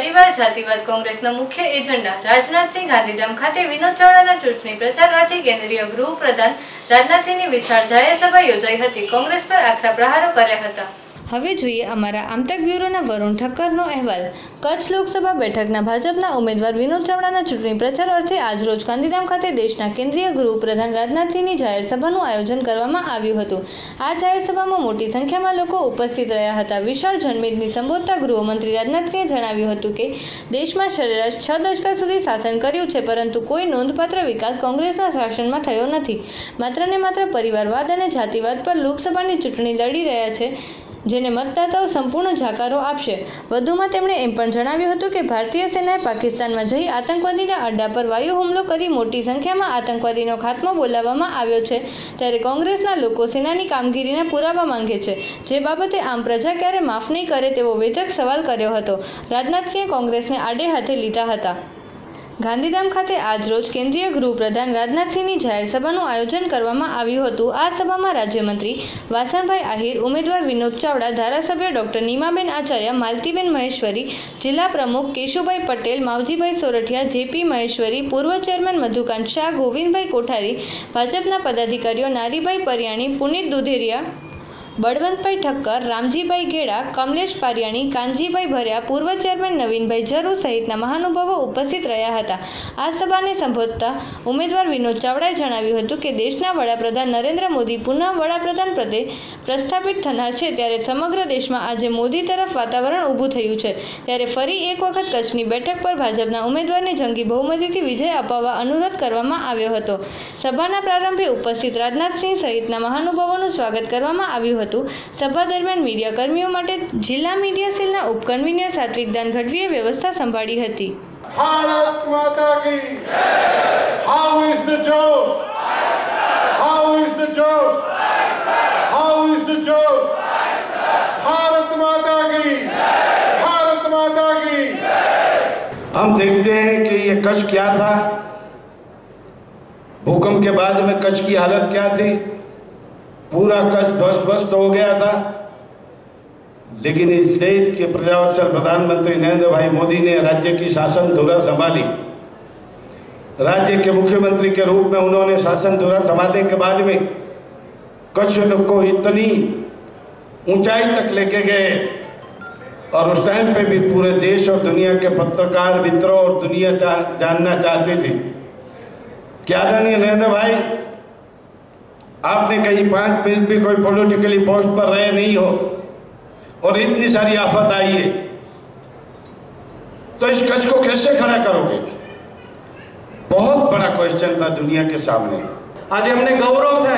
પરિવાર જાતિવાદ કોંગ્રેસનો મુખ્ય એજન્ડા રાજનાથસિંહ ગાંધીધામ ખાતે વિનોદ ચાવડાના ચૂંટણી પ્રચાર અર્થે કેન્દ્રીય ગૃહપ્રધાન રાજનાથસિંહની વિશાળ જાહેર સભા યોજાઈ હતી કોંગ્રેસ પર આખરા પ્રહારો કર્યા હતા હવે જોઈએ અમારા આમતક બ્યુરોના વરુણ ઠક્કરનો અહેવાલ કચ્છ લોકસભા બેઠકના ભાજપના ઉમેદવાર વિનોદ ચાવડાના ચૂંટણી પ્રચાર અર્થે આજ રોજ ગાંધીધામ ખાતે દેશના કેન્દ્રીય ગૃહપ્રધાન રાજનાથસિંહની જાહેર સભાનું આયોજન કરવામાં આવ્યું હતું આ જાહેરસભામાં મોટી સંખ્યામાં લોકો ઉપસ્થિત રહ્યા હતા વિશાળ જનમેદની સંબોધતા ગૃહમંત્રી રાજનાથસિંહે જણાવ્યું હતું કે દેશમાં સરેરાશ છ દશકા સુધી શાસન કર્યું છે પરંતુ કોઈ નોંધપાત્ર વિકાસ કોંગ્રેસના શાસનમાં થયો નથી માત્ર ને માત્ર પરિવારવાદ અને જાતિવાદ પર લોકસભાની ચૂંટણી લડી રહ્યા છે જેને મતદાતાઓ સંપૂર્ણ જાકારો આપશે વધુમાં તેમણે એમ પણ જણાવ્યું હતું કે ભારતીય સેનાએ પાકિસ્તાનમાં જઈ આતંકવાદીના અડ્ડા પર વાયુ હુમલો કરી મોટી સંખ્યામાં આતંકવાદીનો ખાત્મો બોલાવવામાં આવ્યો છે ત્યારે કોંગ્રેસના લોકો સેનાની કામગીરીના પુરાવા માંગે છે જે બાબતે આમ પ્રજા ક્યારે માફ નહીં કરે તેવો વેધક સવાલ કર્યો હતો રાજનાથસિંહે કોંગ્રેસને આડે હાથે લીધા હતા ગાંધીધામ ખાતે આજરોજ કેન્દ્રીય ગૃહપ્રધાન રાજનાથસિંહની જાહેર સભાનું આયોજન કરવામાં આવ્યું હતું આ સભામાં રાજ્યમંત્રી વાસણભાઈ આહિર ઉમેદવાર વિનોદ ચાવડા ધારાસભ્ય ડોક્ટર નીમાબેન આચાર્ય માલતીબેન મહેશ્વરી જિલ્લા પ્રમુખ કેશુભાઈ પટેલ માવજીભાઈ સોરઠિયા જેપી મહેશ્વરી પૂર્વ ચેરમેન મધુકાંત શાહ ગોવિંદભાઈ કોઠારી ભાજપના પદાધિકારીઓ નારીભાઈ પરિયાણી પુનિત દુધેરિયા બળવંતભાઈ ઠક્કર રામજીભાઈ ગેડા કમલેશ પારિયાણી કાનજીભાઈ ભર્યા પૂર્વ ચેરમેન નવીનભાઈ જરૂ સહિતના મહાનુભાવો ઉપસ્થિત રહ્યા હતા આ સભાને સંબોધતા ઉમેદવાર વિનોદ ચાવડાએ જણાવ્યું હતું કે દેશના વડાપ્રધાન નરેન્દ્ર મોદી પુનઃ વડાપ્રધાન પદે પ્રસ્થાપિત થનાર છે ત્યારે સમગ્ર દેશમાં આજે મોદી તરફ વાતાવરણ ઊભું થયું છે ત્યારે ફરી એક વખત કચ્છની બેઠક પર ભાજપના ઉમેદવારને જંગી બહુમતીથી વિજય અપાવવા અનુરોધ કરવામાં આવ્યો હતો સભાના પ્રારંભે ઉપસ્થિત રાજનાથસિંહ સહિતના મહાનુભાવોનું સ્વાગત કરવામાં આવ્યું હતું तो सबा दरमियान मीडिया कर्मियों માટે જિલ્લા મીડિયા સેલ ના ઉપકનવિનિયા સાતવિકદાન ઘટવીય વ્યવસ્થા સંભાળી હતી ભારત માતા કી જય how is the josh how is the josh how is the josh how is the josh Bharat માતા કી જય ભારત માતા કી જય ہم دیکھتے ہیں کہ یہ કચ્છ क्या था भूकंप के बाद में कच्छ की हालत क्या थी पूरा कच्छ ध्वस्त ध्वस्त हो गया था लेकिन इस देश के प्रजावत्सल प्रधानमंत्री नरेंद्र भाई मोदी ने राज्य की शासन धुरा संभाली राज्य के मुख्यमंत्री के रूप में उन्होंने शासन धुरा संभालने के बाद में कच्छ को इतनी ऊंचाई तक लेके गए और उस टाइम पे भी पूरे देश और दुनिया के पत्रकार मित्रों और दुनिया जानना चाहते थे क्या आदरणीय नरेंद्र भाई आपने कहीं पांच मिनट भी कोई पॉलिटिकली पोस्ट पर रहे नहीं हो और इतनी सारी आफत आई है तो इस कच को कैसे खड़ा करोगे बहुत बड़ा क्वेश्चन था दुनिया के सामने आज हमने गौरव था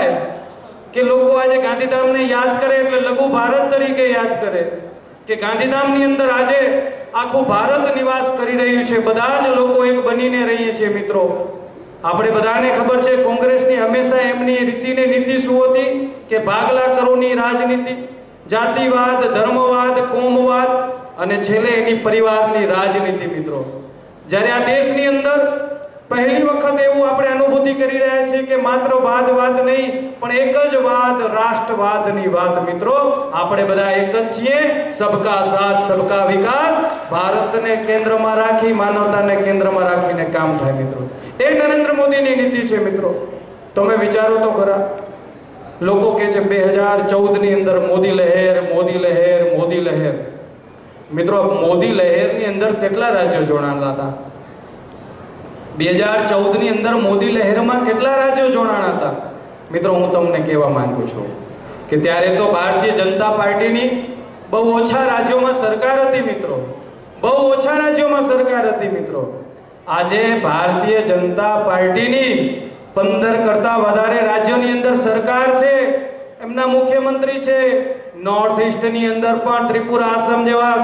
कि लोग आज गांधीधाम ने याद करे एट लघु भारत तरीके याद करे कि गांधीधाम अंदर आज आखू भारत निवास कर रही है बदाज लोग एक बनी रही है मित्रों આપણે બધાને ખબર છે કોંગ્રેસની હંમેશા એમની રીતિને નીતિ શું હતી કે ભાગલા કરોની રાજનીતિ જાતિવાદ ધર્મવાદ કોમવાદ અને છેલ્લે એની પરિવારની રાજનીતિ મિત્રો જ્યારે આ દેશની અંદર પહેલી વખત એવું આપણે અનુભૂતિ કરી રહ્યા છીએ કે માત્ર વાદ વાદ નહીં પણ એક જ વાદ રાષ્ટ્રવાદની વાત મિત્રો આપણે બધા એક જ છીએ સબકા સાથ સબકા વિકાસ ભારતને કેન્દ્રમાં રાખી માનવતાને કેન્દ્રમાં રાખીને કામ થાય મિત્રો એ નરેન્દ્ર મોદીની નીતિ છે મિત્રો તમે વિચારો તો ખરા લોકો કે છે બે હજાર ચૌદની અંદર મોદી લહેર મોદી લહેર મોદી લહેર મિત્રો મોદી લહેરની અંદર કેટલા રાજ્યો જોડાણતા હતા બે હજાર ચૌદની અંદર મોદી લહેરમાં કેટલા રાજ્યો જોડાણ હતા મિત્રો હું તમને કહેવા માંગુ છું કે ત્યારે તો ભારતીય જનતા પાર્ટીની બહુ ઓછા રાજ્યોમાં સરકાર હતી મિત્રો બહુ ઓછા રાજ્યોમાં સરકાર હતી મિત્રો આજે ભારતીય જનતા પાર્ટીની પંદર કરતાં વધારે રાજ્યોની અંદર સરકાર છે એમના મુખ્યમંત્રી છે નોર્થ ઇસ્ટની અંદર પણ ત્રિપુરા આસામ જેવા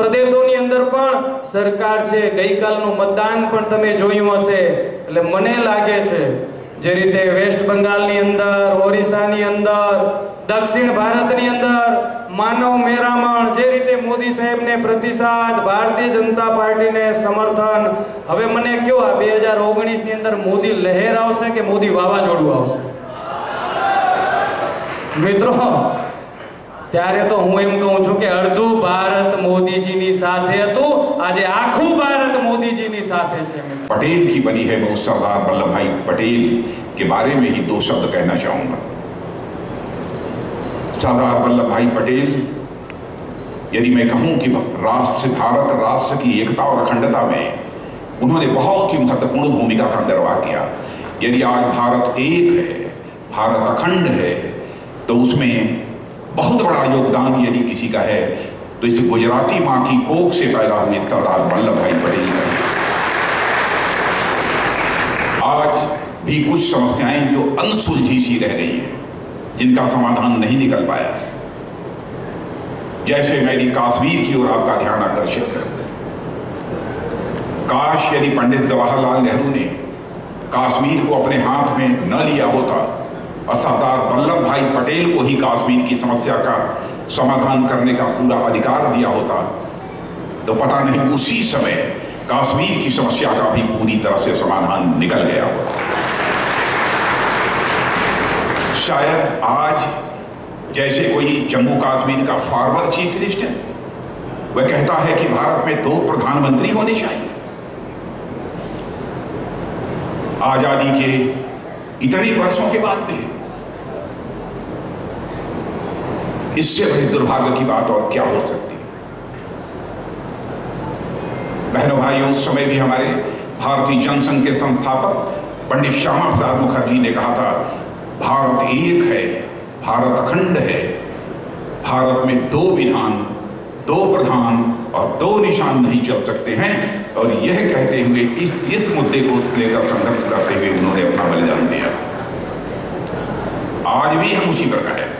પ્રદેશોની અંદર પણ સરકાર છે ગઈકાલનું મતદાન પણ તમે જોયું હશે એટલે મને લાગે છે જે રીતે વેસ્ટ બંગાળની અંદર ઓરિસ્સાની અંદર દક્ષિણ ભારતની અંદર માનવ મેરામણ જે રીતે મોદી સાહેબને પ્રતિસાદ ભારતીય જનતા પાર્ટીને સમર્થન હવે મને કયો આ બે હજાર ઓગણીસની અંદર મોદી લહેર આવશે કે મોદી વાવાઝોડું આવશે મિત્રો ત્યારે તો હું એમ કહું છું કે અડધું ભારત મોદીજીની સાથે હતું આજે આખું ભારત साथ ऐसे में पटेल की बनी है बहुत सरदार वल्लभ भाई पटेल के बारे में ही दो शब्द कहना चाहूंगा सरदार वल्लभ भाई पटेल यदि मैं कहूं कि राष्ट्र भारत राष्ट्र की एकता और अखंडता में उन्होंने बहुत ही महत्वपूर्ण भूमिका का निर्वाह किया यदि आज भारत एक है भारत अखंड है तो उसमें बहुत बड़ा योगदान यदि किसी का है तो इस गुजराती माँ की कोख से पैदा हुए सरदार वल्लभ भाई पटेल का भी कुछ समस्याएं जो अनसुलझी सी रह गई हैं जिनका समाधान नहीं निकल पाया है जैसे मेरी काश्मीर की ओर आपका ध्यान आकर्षित कर काश यदि पंडित जवाहरलाल नेहरू ने काश्मीर को अपने हाथ में न लिया होता और सरदार वल्लभ भाई पटेल को ही काश्मीर की समस्या का समाधान करने का पूरा अधिकार दिया होता तो पता नहीं उसी समय काश्मीर की समस्या का भी पूरी तरह से समाधान निकल गया होता शायद आज जैसे कोई जम्मू काश्मीर का फॉर्मर चीफ मिनिस्टर वह कहता है कि भारत में दो प्रधानमंत्री होने चाहिए आजादी के इतने वर्षों के बाद भी इससे बड़ी दुर्भाग्य की बात और क्या हो सकती है बहनों भाइयों उस समय भी हमारे भारतीय जनसंघ के संस्थापक पंडित श्यामा प्रसाद मुखर्जी ने कहा था भारत एक है भारत अखंड है भारत में दो विधान दो प्रधान और दो निशान नहीं चल सकते हैं और यह कहते हुए इस इस मुद्दे को लेकर संघर्ष करते हुए उन्होंने अपना बलिदान दिया आज भी हम उसी पर कहें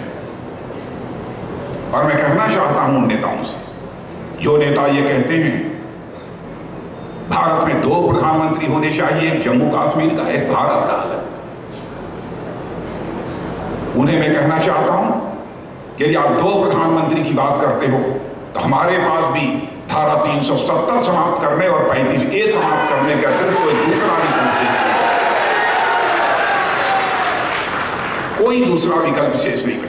और मैं कहना चाहता हूं उन नेताओं से जो नेता ये कहते हैं भारत में दो प्रधानमंत्री होने चाहिए एक जम्मू कश्मीर का एक भारत का अलग उन्हें मैं कहना चाहता हूं कि यदि आप दो प्रधानमंत्री की बात करते हो तो हमारे पास भी धारा 370 समाप्त करने और पैंतीस ए समाप्त करने के अतिरिक्त कोई दूसरा विकल्प शेष नहीं कोई दूसरा विकल्प शेष नहीं